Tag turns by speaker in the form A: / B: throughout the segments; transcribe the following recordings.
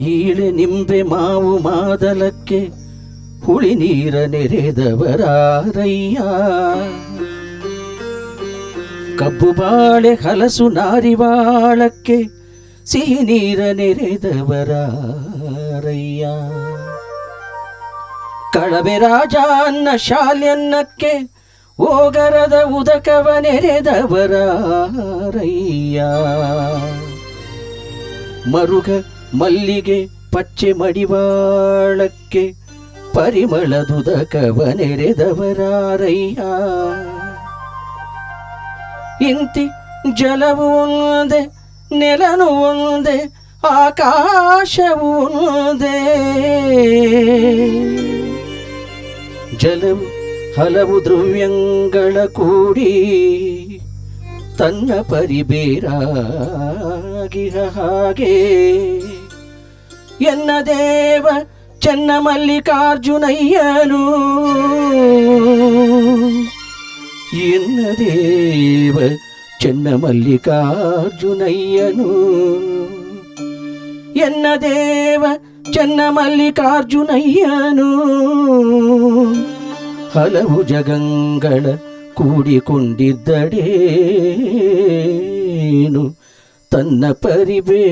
A: ಈಳೆ ನಿಂಬೆ ಮಾವು ಮಾದಲಕ್ಕೆ ಹುಳಿ ನೀರ ನೆರೆದವರಾರಯ್ಯ. ಕಬ್ಬು ಬಾಳೆ ಹಲಸು ನಾರಿವಾಳಕ್ಕೆ ಸಿಹಿ ನೀರ ನೆರೆದವರಾರಯ್ಯ. ಕಳವೆ ರಾಜ ಅನ್ನ ಶಾಲ್ಯನ್ನಕ್ಕೆ ಓಗರದ ಉದಕವ ನೆರೆದವರಾರಯ್ಯ. ಮರುಗ ಮಲ್ಲಿಗೆ ಪಚ್ಚೆ ಮಡಿವಾಳಕ್ಕೆ ಪರಿಮಳದುದ ನೆರೆದವರಾರಯ್ಯ. ಇಂತಿ ಜಲವು ಒಂದೆ, ನೆಲನು ಒಂದೆ, ಆಕಾಶವು ಒಂದೇ. ಜಲವು ಹಲವು ದ್ರವ್ಯಂಗಳ ಕೂಡಿ ತನ್ನ ಪರಿಬೇರಾಗಿರ ಹಾಗೆ. ಎನ್ನ ದೇವ ಚೆನ್ನ ಮಲ್ಲಿಕಾರ್ಜುನಯ್ಯನು ಎನ್ನ ದೇವ ಚೆನ್ನ ಮಲ್ಲಿಕಾರ್ಜುನಯ್ಯನು ಎನ್ನ ದೇವ ಚೆನ್ನ ಮಲ್ಲಿಕಾರ್ಜುನಯ್ಯನು ಹಲವು ಜಗಂಗಳ ಕೂಡಿಕೊಂಡಿದ್ದಡೇನು ತನ್ನ ಪರಿಬೇರೆ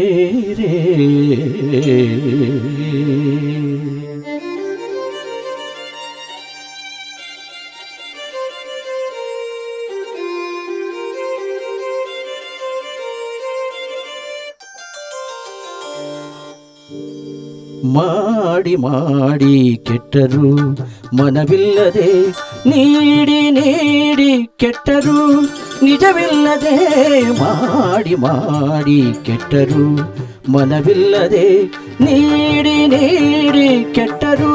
A: ಮಾಡಿ ಮಾಡಿ ಕೆಟ್ಟರು ಮನವಿಲ್ಲದೆ ನೀಡಿ ನೀಡಿ ಕೆಟ್ಟರು ನಿಜವಿಲ್ಲದೆ ಮಾಡಿ ಮಾಡಿ ಕೆಟ್ಟರು ಮನವಿಲ್ಲದೆ ನೀಡಿ ನೀಡಿ ಕೆಟ್ಟರು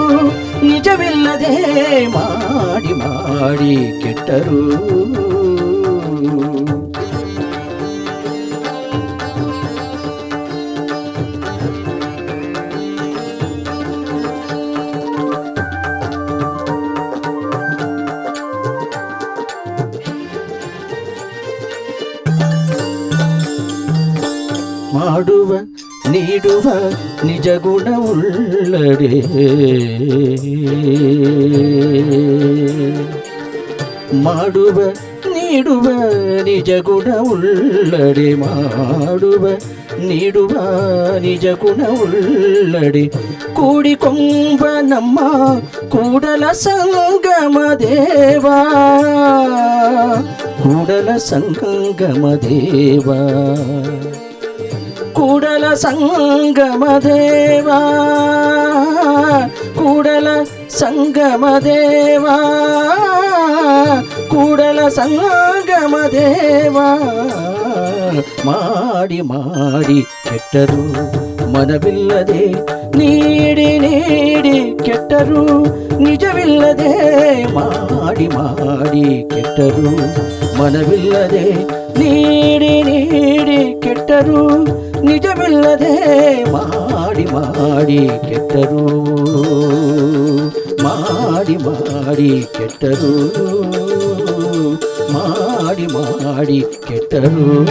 A: ನಿಜವಿಲ್ಲದೆ ಮಾಡಿ ಮಾಡಿ ಕೆಟ್ಟರು ಮಾಡುವ ನೀಡುವ ನಿಜ ಗುಣವುಳ್ಳಡೆ ಮಾಡುವ ನೀಡುವ ನಿಜ ಗುಣವುಳ್ಳಡೆ ಮಾಡುವ ನೀಡುವ ನಿಜ ಗುಣವುಳ್ಳಡೆ ಕೂಡಿಕೊಂಬ ನಮ್ಮ ಕೂಡಲ ಸಂಗಮ ದೇವಾ ಕೂಡಲ ಸಂಗಮ ದೇವಾ ಕೂಡಲ ಸಂಗಮ ದೇವಾ ಕೂಡಲ ಸಂಗಮ ದೇವಾ ಕೂಡಲ ಸಂಗಮ ದೇವಾ ಮಾಡಿ ಮಾಡಿ ಕೆಟ್ಟರು ಮನವಿಲ್ಲದೆ ನೀಡಿ ನೀಡಿ ಕೆಟ್ಟರು ನಿಜವಿಲ್ಲದೆ ಮಾಡಿ ಮಾಡಿ ಕೆಟ್ಟರು. ಮನವಿಲ್ಲದೆ ನೀಡಿ ನೀಡಿ ಕೆಟ್ಟರು. ನಿಜವಿಲ್ಲದೆ ಮಾಡಿ ಮಾಡಿ ಕೆಟ್ಟರು. ಮಾಡಿ ಮಾಡಿ ಕೆಟ್ಟರು. ಮಾಡಿ ಮಾಡಿ ಕೆಟ್ಟರು.